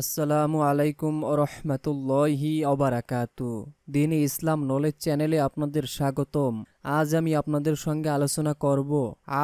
আসসালামু আলাইকুম রহমতুল্লাহি অবরাকাতু দিনী ইসলাম নলেজ চ্যানেলে আপনাদের স্বাগতম। আজ আমি আপনাদের সঙ্গে আলোচনা করব,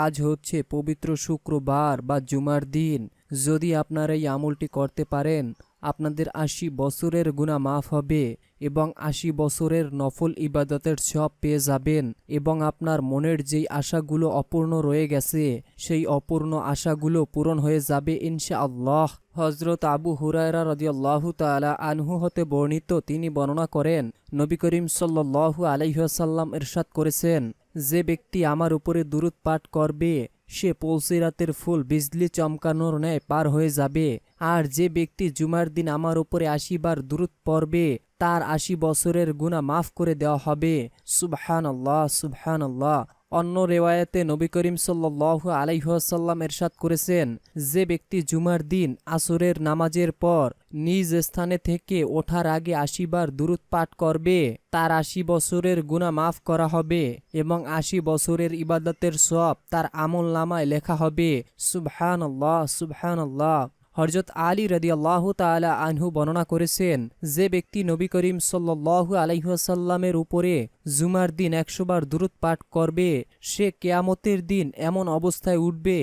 আজ হচ্ছে পবিত্র শুক্রবার বা জুমার দিন। যদি আপনারা এই আমলটি করতে পারেন, আপনাদের আশি বছরের গুণা মাফ হবে এবং আশি বছরের নফল ইবাদতের সব পেয়ে যাবেন এবং আপনার মনের যেই আশাগুলো অপূর্ণ রয়ে গেছে, সেই অপূর্ণ আশাগুলো পূরণ হয়ে যাবে ইনশা আল্লাহ হজরত আবু হুরায়রা রদিয়াল্লাহু তালা আনহু হতে বর্ণিত, তিনি বর্ণনা করেন, নবী করিম সাল্লু আলাইসাল্লাম এরশাদ করেছেন, যে ব্যক্তি আমার উপরে দুরুদ পাঠ করবে, সে পলসিরাতের ফুল বিজলি চমকানোর ন্যায় পার হয়ে যাবে, আর যে ব্যক্তি জুমার দিন আমার উপরে আসিবার দূরত পড়বে তার আশি বছরের গুণা মাফ করে দেওয়া হবে। সুবহান আল্লাহ সুবহান আল্লাহ অন্য রেওয়ায়তে নবী করিম সাল্লাহ আলাইসাল্লাম এরশাদ করেছেন, যে ব্যক্তি জুমার দিন আসরের নামাজের পর নিজ স্থানে থেকে ওঠার আগে আশিবার দূরত পাঠ করবে, তার আশি বছরের গুণা মাফ করা হবে এবং আশি বছরের ইবাদতের সব তার আমল নামায় লেখা হবে। সুবহান আল্লাহ সুবহান আল্লাহ হরজত আলী রদি আল্লাহ তালা আনহু বর্ণনা করেছেন, যে ব্যক্তি নবী করিম সাল্লু আলাইসাল্লামের উপরে জুমার দিন একশোবার দূরত পাঠ করবে, সে কেয়ামতের দিন এমন অবস্থায় উঠবে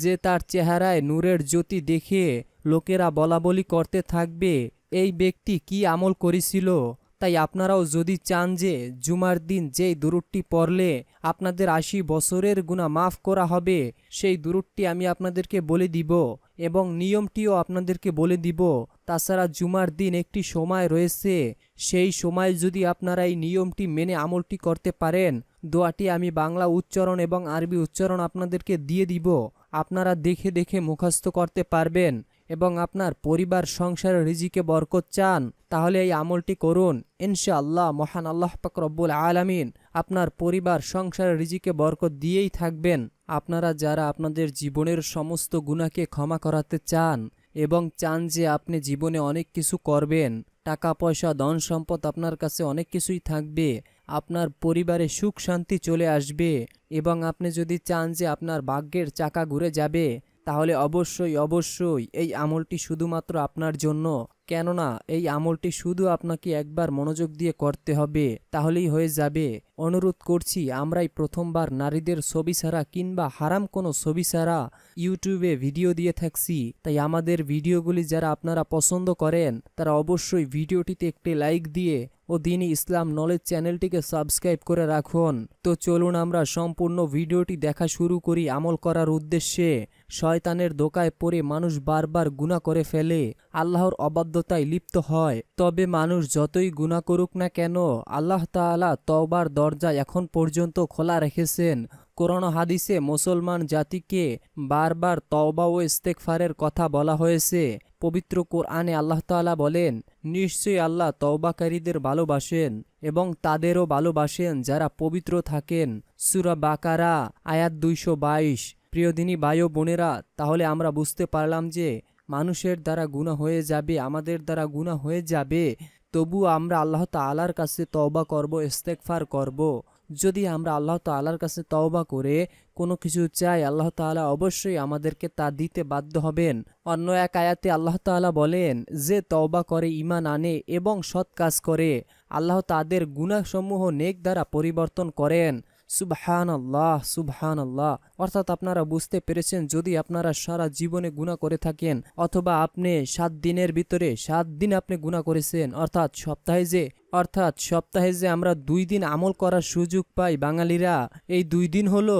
যে তার চেহারায় নূরের জ্যোতি দেখে লোকেরা বলাবলি করতে থাকবে, এই ব্যক্তি কি আমল করেছিল? তাই আপনারাও যদি চান যে জুমার দিন যেই দুরুটটি পড়লে আপনাদের আশি বছরের গুণা মাফ করা হবে, সেই দুরুটটি আমি আপনাদেরকে বলে দিব এবং নিয়মটিও আপনাদেরকে বলে দিব। তাছাড়া জুমার দিন একটি সময় রয়েছে, সেই সময় যদি আপনারা এই নিয়মটি মেনে আমলটি করতে পারেন, দোয়াটি আমি বাংলা উচ্চারণ এবং আরবি উচ্চারণ আপনাদেরকে দিয়ে দিব। আপনারা দেখে দেখে মুখস্থ করতে পারবেন। এবং আপনার পরিবার, সংসার রিজিকে বরকত চান, তাহলে এই আমলটি করুন। ইনশাআল্লাহ, মহান আল্লাহ রব্বুল আলামিন আপনার পরিবার, সংসার রিজিকে বরকত দিয়েই থাকবেন। আপনারা যারা আপনাদের জীবনের সমস্ত গুণাকে ক্ষমা করাতে চান এবং চান যে আপনি জীবনে অনেক কিছু করবেন, টাকা, পয়সা, ধন সম্পদ আপনার কাছে অনেক কিছুই থাকবে, আপনার পরিবারে সুখ শান্তি চলে আসবে এবং আপনি যদি চান যে আপনার ভাগ্যের চাকা ঘুরে যাবে তাহলে অবশ্যই অবশ্যই এই আমলটি শুধুমাত্র আপনার জন্য। কেননা এই আমলটি শুধু আপনাকে একবার মনোযোগ দিয়ে করতে হবে, তাহলেই হয়ে যাবে। অনুরোধ করছি, আমরাই প্রথমবার নারীদের ছবি ছাড়া কিংবা হারাম কোনো ছবি ছাড়া ইউটিউবে ভিডিও দিয়ে থাকছি। তাই আমাদের ভিডিওগুলি যারা আপনারা পছন্দ করেন, তারা অবশ্যই ভিডিওটিতে একটি লাইক দিয়ে ও দিনই ইসলাম নলেজ চ্যানেলটিকে সাবস্ক্রাইব করে রাখুন। তো চলুন আমরা সম্পূর্ণ ভিডিওটি দেখা শুরু করি আমল করার উদ্দেশ্যে। শয়তানের দোকায় পড়ে মানুষ বারবার গুণা করে ফেলে, আল্লাহর অবাধ্যতায় লিপ্ত হয়। তবে মানুষ যতই গুণা করুক না কেন, আল্লাহ তাআলা তওবার দরজা এখন পর্যন্ত খোলা রেখেছেন। কোরআন হাদিসে মুসলমান জাতিকে বারবার তওবা ও ইস্তেকফারের কথা বলা হয়েছে। পবিত্র কোরআনে আল্লাহ তাআলা বলেন, নিশ্চয়ই আল্লাহ তওবাকারীদের ভালোবাসেন এবং তাদেরও ভালোবাসেন যারা পবিত্র থাকেন। সুরা বাকারা, আয়াত দুইশো বাইশ। প্রিয়দিনী বায়ু বোনেরা, তাহলে আমরা বুঝতে পারলাম যে মানুষের দ্বারা গুণা হয়ে যাবে, আমাদের দ্বারা গুণা হয়ে যাবে। তবু আমরা আল্লাহ তালার কাছে তওবা করব ইস্তেকফার করব। যদি আমরা আল্লাহ আল্লাহর কাছে তওবা করে কোনো কিছু চাই, আল্লাহ তালা অবশ্যই আমাদেরকে তা দিতে বাধ্য হবেন। অন্য এক আয়াতে আল্লাহ তালা বলেন, যে তওবা করে ইমান আনে এবং সৎ কাজ করে, আল্লাহ তাদের গুণাসমূহ নেক দ্বারা পরিবর্তন করেন। সুবহান আল্লাহ সুবহান আল্লাহ অর্থাৎ আপনারা বুঝতে পেরেছেন, যদি আপনারা সারা জীবনে গুণা করে থাকেন, অথবা আপনি সাত দিনের ভিতরে সাত দিন আপনি গুণা করেছেন, অর্থাৎ সপ্তাহে যে, অর্থাৎ সপ্তাহে যে আমরা দুই দিন আমল করার সুযোগ পাই বাঙালিরা, এই দুই দিন হলো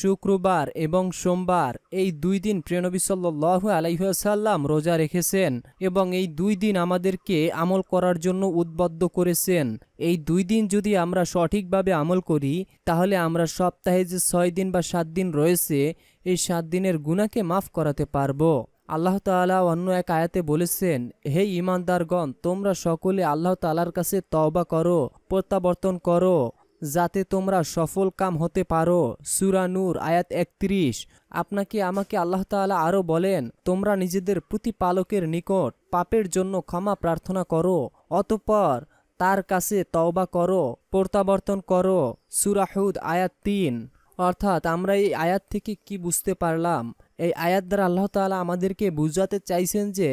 শুক্রবার এবং সোমবার এই দুই দিন প্রিয়নবী সাল্লাহ আলাইসাল্লাম রোজা রেখেছেন এবং এই দুই দিন আমাদেরকে আমল করার জন্য উদ্বদ্ধ করেছেন। এই দুই দিন যদি আমরা সঠিকভাবে আমল করি, তাহলে আমরা সপ্তাহে যে ছয় দিন বা সাত দিন রয়েছে, এই সাত দিনের গুণাকে মাফ করাতে পারব। আল্লাহ তাআলা অন্য এক আয়াতে বলেছেন, হে ইমানদারগণ তোমরা সকলে আল্লাহ তালার কাছে তওবা করো, প্রত্যাবর্তন করো যাতে তোমরা সফল কাম হতে পারো। সুরা নূর, আয়াত একত্রিশ। আপনাকে, আমাকে আল্লাহ তাআলা আরও বলেন, তোমরা নিজেদের প্রতিপালকের নিকট পাপের জন্য ক্ষমা প্রার্থনা করো, অতঃপর তার কাছে তওবা করো, প্রত্যাবর্তন করো। সুরাহুদ আয়াত তিন। অর্থাৎ আমরা এই আয়াত থেকে কি বুঝতে পারলাম? এই আয়াত দ্বারা আল্লাহ তাআলা আমাদেরকে বুঝাতে চাইছেন যে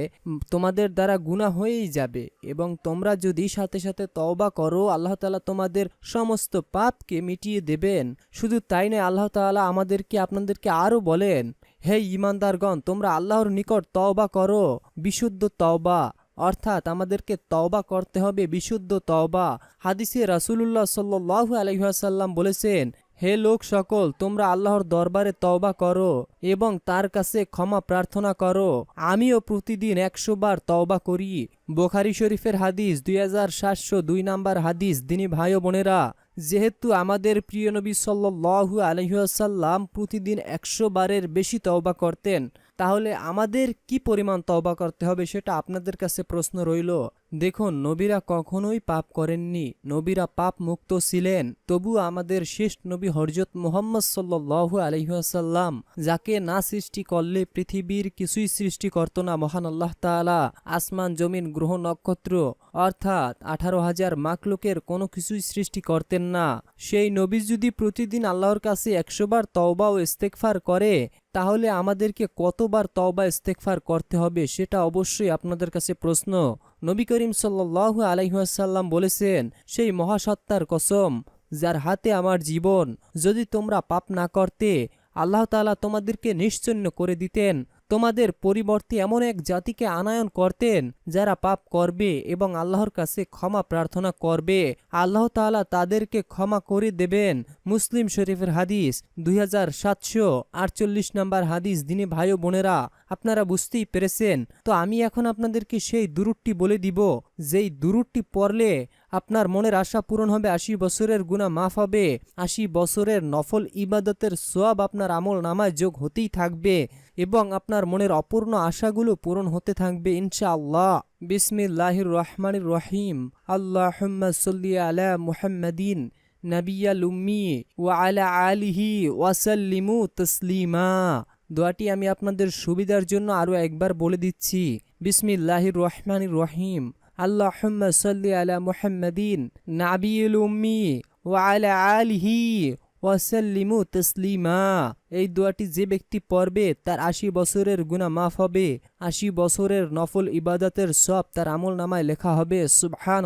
তোমাদের দ্বারা গুণা হয়েই যাবে এবং তোমরা যদি সাথে সাথে তওবা করো, আল্লাহ তাআলা তোমাদের সমস্ত পাপকে মিটিয়ে দেবেন। শুধু তাই নয়, আল্লাহ তাআলা আমাদেরকে, আপনাদেরকে আরও বলেন, হে ইমানদারগণ তোমরা আল্লাহর নিকট তওবা করো, বিশুদ্ধ তওবা। অর্থাৎ আমাদেরকে তওবা করতে হবে বিশুদ্ধ তওবা। হাদিসে রাসূলুল্লাহ সাল্লাল্লাহু আলাইহি ওয়াসাল্লাম বলেছেন হে লোক সকল, তোমরা আল্লাহর দরবারে তওবা করো এবং তার কাছে ক্ষমা প্রার্থনা করো। আমিও প্রতিদিন একশো বার তওবা করি। বোখারি শরীফের হাদিস দুই হাজার সাতশো দুই নাম্বার হাদিস। দিনী ভাই বোনেরা, যেহেতু আমাদের প্রিয় নবী সাল্লাল্লাহু আলহিহাসাল্লাম প্রতিদিন একশো বারের বেশি তওবা করতেন, তাহলে আমাদের কি পরিমাণ তওবা করতে হবে সেটা আপনাদের কাছে প্রশ্ন রইল। দেখুন, নবীরা কখনোই পাপ করেননি। নবীরা পাপ মুক্ত ছিলেন। তবু আমাদের শেষ নবী হরজত মোহাম্মদ সাল্লাল্লাহু আলহিহাসাল্লাম যাকে না সৃষ্টি করলে পৃথিবীর কিছুই সৃষ্টি করত না, মহান আল্লাহ তাআলা। আসমান, জমিন, গ্রহ, নক্ষত্র, অর্থাৎ আঠারো হাজার মাকলুকের কোনো কিছুই সৃষ্টি করতেন না। সেই নবী যদি প্রতিদিন আল্লাহর কাছে একশোবার তওবা ও ইস্তেকফার করে, তাহলে আমাদেরকে কতবার তওবা ইস্তেকফার করতে হবে, সেটা অবশ্যই আপনাদের কাছে প্রশ্ন। নবী করিম সাল্লাহ আলাইহাসাল্লাম বলেছেন, সেই মহাসত্তার কসম যার হাতে আমার জীবন, যদি তোমরা পাপ না করতে, আল্লাহ আল্লাহতালা তোমাদেরকে নিশ্চন্ন করে দিতেন। তোমাদের পরিবর্তে এমন এক জাতিকে আনায়ন করতেন, যারা পাপ করবে এবং আল্লাহর কাছে ক্ষমা প্রার্থনা করবে। আল্লাহ তাআলা তাদেরকে ক্ষমা করে দেবেন। মুসলিম শরীফের হাদিস দুই হাজার সাতশো আটচল্লিশ নম্বর হাদিস। দিনে ভাই বোনেরা, আপনারা বুঝতেই পেরেছেন। তো আমি এখন আপনাদেরকে সেই দুরুটটি বলে দিব। যেই দুরুটটি পড়লে আপনার মনের আশা পূরণ হবে, আশি বছরের গুণা মাফ হবে, আশি বছরের নফল ইবাদতের সোয়াব আপনার আমল নামায় যোগ হতেই থাকবে এবং আপনার মনের অপূর্ণ আশাগুলো পূরণ হতে থাকবে, ইনশাআল্লাহ। বিসমিল্লাহির রহমানির রহিম। আল্লাহ সল্লি আলা মুহাম্মাদিন নাবিয়াল ওয়া আলা আলিহি ওয়াসাল্লিমু তসলিমা। দোয়াটি আমি আপনাদের সুবিধার জন্য আরও একবার বলে দিচ্ছি। বিসমিল্লাহির রহমানির রহিম। আল্লাহ সাল্লি আলা মুহাম্মাদিন নাবিউল উম্মি ওয়া আলা আলিহি ওয়াসাল্লিমু তসলিমা। এই দোয়াটি যে ব্যক্তি পড়বে তার আশি বছরের গুণা মাফ হবে, আশি বছরের নফল ইবাদতের সব তার আমল নামায় লেখা হবে সুবহান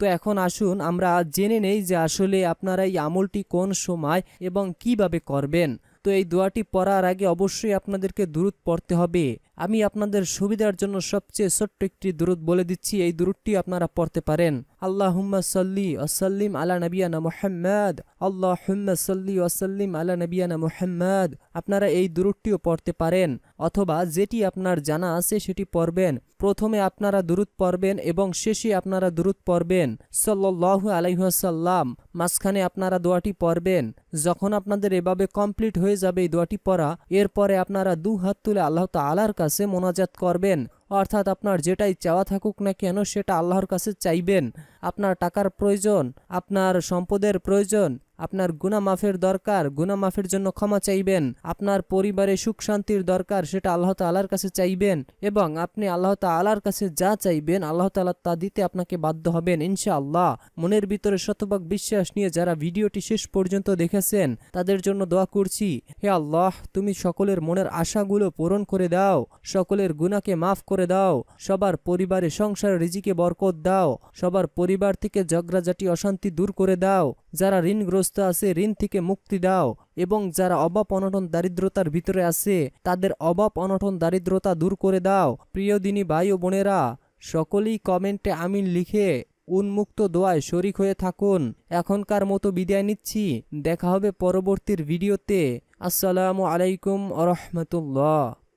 তো এখন আসুন আমরা জেনে নেই যে আসলে আপনারা এই আমলটি কোন সময় এবং কীভাবে করবেন। তো এই দোয়াটি পড়ার আগে অবশ্যই আপনাদেরকে দূরত পড়তে হবে। আমি আপনাদের সুবিধার জন্য সবচেয়ে ছোট্ট একটি দূরত বলে দিচ্ছি। এই দূরতটি আপনারা পড়তে পারেন। আল্লাহ সাল্লি ওসাল্লিম আলা নবিয়ানা মোহাম্মদ। আল্লাহ সাল্লি ওসাল্লিম আলা নবিয়ানা মোহাম্মদ। আপনারা এই দূরতটিও পড়তে পারেন। অথবা যেটি আপনার জানা আছে সেটি পড়বেন। প্রথমে আপনারা দূরত পড়বেন এবং শেষে আপনারা দূরত পড়বেন। সাল্লাল্লাহু আলাইহাসাল্লাম মাঝখানে আপনারা দোয়াটি পড়বেন। যখন আপনাদের এভাবে কমপ্লিট হয়ে যাবে এই দোয়াটি পড়া, এরপরে আপনারা দু হাত তুলে আল্লাহ তালার কাছে মোনাজাত করবেন। অর্থাৎ আপনার যেটাই চাওয়া থাকুক না কেন, সেটা আল্লাহর কাছে চাইবেন। আপনার টাকার প্রয়োজন, আপনার সম্পদের প্রয়োজন আপনার গুনা মাফের দরকার গুনা মাফের জন্য ক্ষমা চাইবেন। আপনার পরিবারে সুখ শান্তির দরকার, সেটা আল্লাহ তালার কাছে চাইবেন এবং আপনি আল্লাহ তালার কাছে যা চাইবেন, আল্লাহ তালা তা দিতে আপনাকে বাধ্য হবেন ইনশাআল্লাহ। মনের ভিতরে শতভাগ বিশ্বাস নিয়ে যারা ভিডিওটি শেষ পর্যন্ত দেখেছেন, তাদের জন্য দোয়া করছি, হে আল্লাহ, তুমি সকলের মনের আশাগুলো পূরণ করে দাও, সকলের গুনাকে মাফ করে দাও, সবার পরিবারে সংসার রিজিকে বরকত দাও, সবার পরিবার থেকে ঝগড়াঝাটি, অশান্তি দূর করে দাও, যারা ঋণগ্রস্ত আছে ঋণ থেকে মুক্তি দাও। এবং যারা অভাব অনটন দারিদ্রতার ভিতরে আছে, তাদের অভাব অনটন দারিদ্রতা দূর করে দাও। প্রিয় দিনী ভাই ও বোনেরা, সকলেই কমেন্টে আমিন লিখে উন্মুক্ত দোয়ায় শরিক হয়ে থাকুন। এখনকার মতো বিদায় নিচ্ছি। দেখা হবে পরবর্তীর ভিডিওতে। আসসালামু আলাইকুম আ রহমতুল্লাহ।